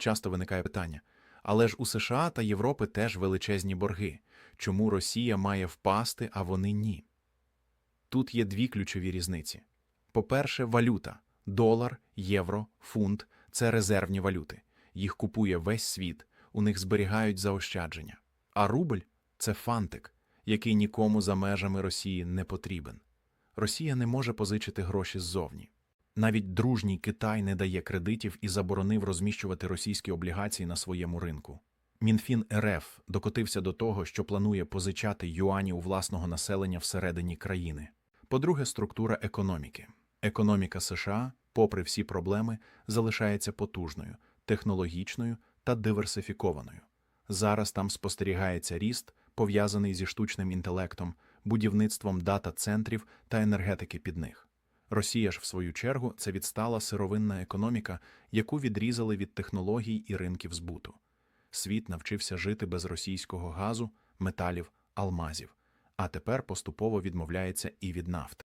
Часто виникає питання: але ж у США та Європи теж величезні борги. Чому Росія має впасти, а вони ні? Тут є дві ключові різниці. По-перше, валюта долар, євро, фунт це резервні валюти. Їх купує весь світ, у них зберігають заощадження. А рубль це фантик, який нікому за межами Росії не потрібен. Росія не може позичити гроші ззовні. Навіть дружній Китай не дає кредитів і заборонив розміщувати російські облігації на своєму ринку. Мінфін РФ докотився до того, що планує позичати юані у власного населення всередині країни. По-друге, структура економіки. Економіка США, попри всі проблеми, залишається потужною, технологічною та диверсифікованою. Зараз там спостерігається ріст, пов'язаний зі штучним інтелектом, будівництвом дата-центрів та енергетики під них. Росія ж, в свою чергу, це відстала сировинна економіка, яку відрізали від технологій і ринків збуту. Світ навчився жити без російського газу, металів, алмазів, а тепер поступово відмовляється і від нафти.